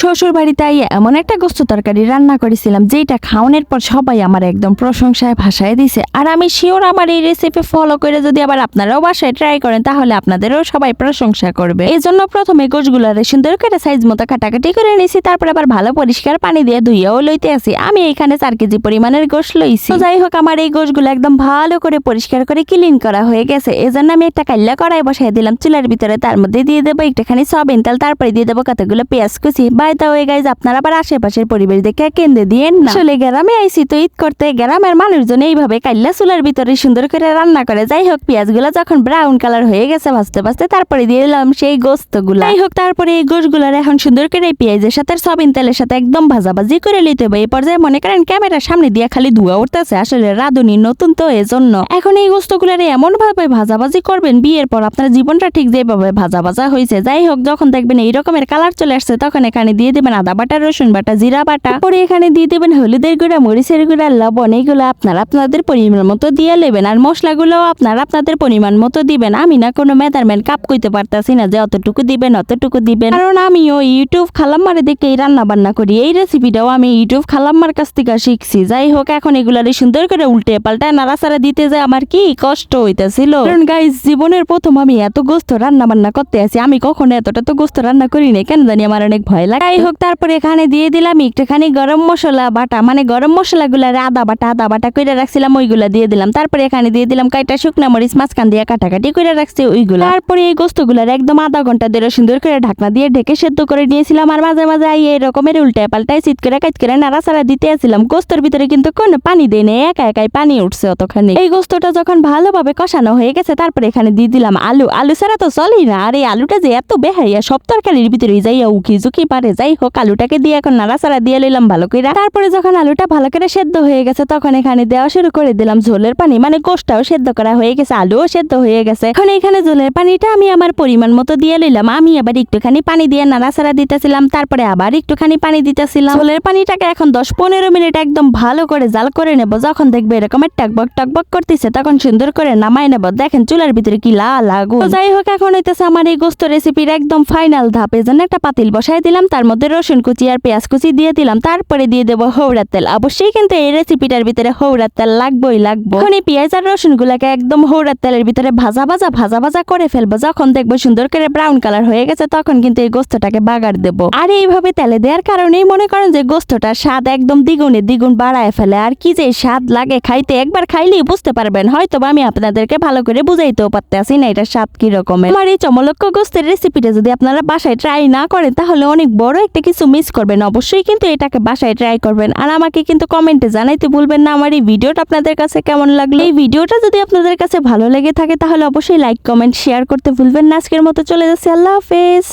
শ্বশুর বাড়িতে আইয়া এমন একটা গোস্ত তরকারি রান্না করেছিলাম যেটা খাওয়ানোর পর সবাই আমার একদম প্রশংসায় ভাসায় দিছে। আর আমি শিওর আমার এই রেসিপি ফলো করে যদি আবার আপনারাও বাসায় ট্রাই করেন, তাহলে আপনাদেরও সবাই প্রশংসা করবে। এই জন্য প্রথমে গোছগুলারে সুন্দর করে সাইজ মতো কাটাকাটি করে নিয়েছি তারপর আবার ভালো পরিষ্কার পানি দিয়ে ধুইয়াও লইতে আসি আমি এখানে চার কেজি পরিমাণের গোশ লইছি। যাই হোক, আমার এই গোশগুলো একদম ভালো করে পরিষ্কার করে ক্লিন করা হয়ে গেছে। এজন্য আমি একটা কাল্লা কড়াই বসাই দিলাম, চুলার ভিতরে তার মধ্যে দিয়ে দেবো একটুখানি সবিন তেল, তারপরে দিয়ে দেবো কতগুলো পেঁয়াজ কুচি বাই দা ওয়ে গাইজ আপনারা আবার আশেপাশের পরিবেশ দেখে কেন্দ্রে দিয়ে না। আসলে গ্রামে আইসি তো ঈদ করতে গ্রামের মানুষজন এইভাবে কাল্লা চুলার ভিতরে সুন্দর করে রান্না করে। যাই হোক পেঁয়াজগুলো যখন ব্রাউন কালার হয়ে গেছে ভাজতে ভাজতে তারপরে দিয়ে দিলাম সেই গোস্তগুলো। যাই হোক তারপরে এই গোশগুলার এখন সুন্দর করে পেঁয়াজের সাথে সবিন তেলের সাথে একদম ভাজাভাজি করে নিতে হবে। এই পর্যায়ে মনে করেন ক্যামেরার সামনে দিয়ে খালি ধোয়া উঠতেছে। আসলে রাঁধুনি নতুন তো এজন্য। এখন এই গোস্তগুলার এমন ভাবে ভাজাভাজি করবেন বিয়ের পর আপনার জীবনটা ঠিক যেভাবে ভাজা ভাজা হয়েছে যাই হোক যখন দেখবেন এই রকমের কালার চলে আসছে তখন এখানে দিয়ে দেবেন আদা বাটা, রসুন বাটা, জিরা বাটা। পরে এখানে দিয়ে দেবেন হলুদের গুঁড়া, মরিচের গুঁড়া, লবণ এইগুলো আপনারা আপনাদের পরিমাণ মতো দিয়ে নেবেন। আর মশলাগুলো আপনারা আপনাদের পরিমাণ মতো দিবেন। আমি না কোনো মেজারমেন্ট কাপ কইতে পারতাছি না যে অতটুকু দিবেন অতটুকু দিবেন। কারণ আমিও ইউটিউব খালাম্মারে দেখে এই রান্না বান্না করি। এই রেসিপিটাও আমি ইউটিউব খালাম্মার কাছ থেকে শিখছি। যাই হোক, এখন এগুলারে সুন্দর করে উল্টে পাল্টায় নাড়াচাড়া দিতে যায় আমার কি কষ্ট হইতেছিল। কারণ গাইজ জীবনের প্রথম আমি এত গোস্ত রান্না বান্না করতে আছি আমি কখনো এতটা তো গোস্ত রান্না করি কেন জানি আমার অনেক ভয় লাগে। যাই হোক, তারপরে এখানে দিয়ে দিলাম একটুখানি গরম মশলা বাটা। মানে গরম মশলা গুলারে আদা বাটা আদা বাটা করে রাখছিলাম, ওইগুলা দিয়ে দিলাম। তারপরে এখানে দিয়ে দিলাম কয়টা শুকনা মরিচ মাঝখান দিয়ে কাটাকাটি করে রাখছি ওইগুলো। তারপরে এই গোস্তগুলার একদম আধা ঘণ্টা ধরে সুন্দর করে ঢাকনা দিয়ে ঢেকে সেদ্ধ করে নিয়েছিলাম। আর মাঝে মাঝে এই রকমের উল্টে পাল্টায় চিত করে কাজ করে নাড়াচাড়া দিতে আসছিলাম গোস্তর ভিতরে কিন্তু কোনো পানি দেয় না, একা একাই পানি উঠছে অতখানি। এই গোস্তটা যখন ভালোভাবে কষানো হয়ে গেছে, তারপরে এখানে দিয়ে দিলাম আলু। আলু ছাড়া তো চলেই না। আর এই আলুটা যে এত বেহাইয়া, সব তরকারির ভিতরে যাইয়া উকি ঝুঁকি পারে যাই হোক আলুটাকে দিয়ে এখন নাড়াচাড়া দিয়ে লইলাম ভালো করে তারপরে যখন আলুটা ভালো করে সেদ্ধ হয়ে গেছে, তখন এখানে দেওয়া শুরু করে দিলাম ঝোলের পানি। মানে গোষ্ঠটাও সেদ্ধ করা হয়ে গেছে, আলুও সেদ্ধ হয়ে গেছে। এখন এখানে ঝোলের পানিটা আমি আমার পরিমাণ মতো দিয়ে লইলাম। আমি আবার একটুখানি পানি দিয়ে নাড়াচাড়া দিতেছিলাম, তারপরে আবার একটুখানি পানি দিতেছিলাম। ঝোলের পানিটাকে এখন দশ পনেরো মিনিট একদম ভালো করে জাল করে নেব। যখন দেখবে এরকমের টকবক টকবক করতেছে, তখন সুন্দর করে নামাই নেব। দেখেন চুলার ভিতরে কি লাল যাই হোক, এখন হইতেছে আমার এই গোস্ত রেসিপির একদম ফাইনাল ধাপ। এই জন্য একটা পাতিল বসাই দিলাম তার মধ্যে রসুন কুচি আর পেঁয়াজ কুচি দিয়ে দিলাম, তারপরে দিয়ে দেবো হৌড়ার তেল। অবশ্যই কিন্তু এই রেসিপিটার ভিতরে হৌড়ার তেল লাগবেই লাগবে। এখন এই পেঁয়াজ আর রসুন গুলাকে একদম হৌড়ার তেলের ভিতরে ভাজা ভাজা ভাজা ভাজা করে ফেলব। যখন দেখব সুন্দর করে ব্রাউন কালার হয়ে গেছে, তখন কিন্তু এই গোস্তটাকে বাগার দেবো। আর এইভাবে তেলে দেওয়ার কারণেই মনে করেন যে গোস্তটার স্বাদ একদম দ্বিগুণে দ্বিগুণ বাড়ায় ফেলে। আর কি যে স্বাদ লাগে খাইতে, একবার খাইলেই বুঝতে পারবেন। হয়তো আমি আপনাদেরকে ভালো করে বুঝাইতেও পারতেছি না এটা স্বাদ কি রকমের আমার এই চমলক্ষ গোস্তের রেসিপিটা যদি আপনারা বাসায় ট্রাই না করেন, তাহলে অনেক বড় একটা কিছু মিস করবেন, অবশ্যই কিন্তু এটাকে বাসায় ট্রাই করবেন। আর আমাকে কিন্তু কমেন্টে জানাইতে ভুলবেন না আমার এই ভিডিওটা আপনাদের কাছে কেমন লাগল? এই ভিডিওটা যদি আপনাদের কাছে ভালো লেগে থাকে তাহলে অবশ্যই লাইক কমেন্ট শেয়ার করতে ভুলবেন না। আজকের মতো চলে যাচ্ছে। আল্লাহ হাফেজ।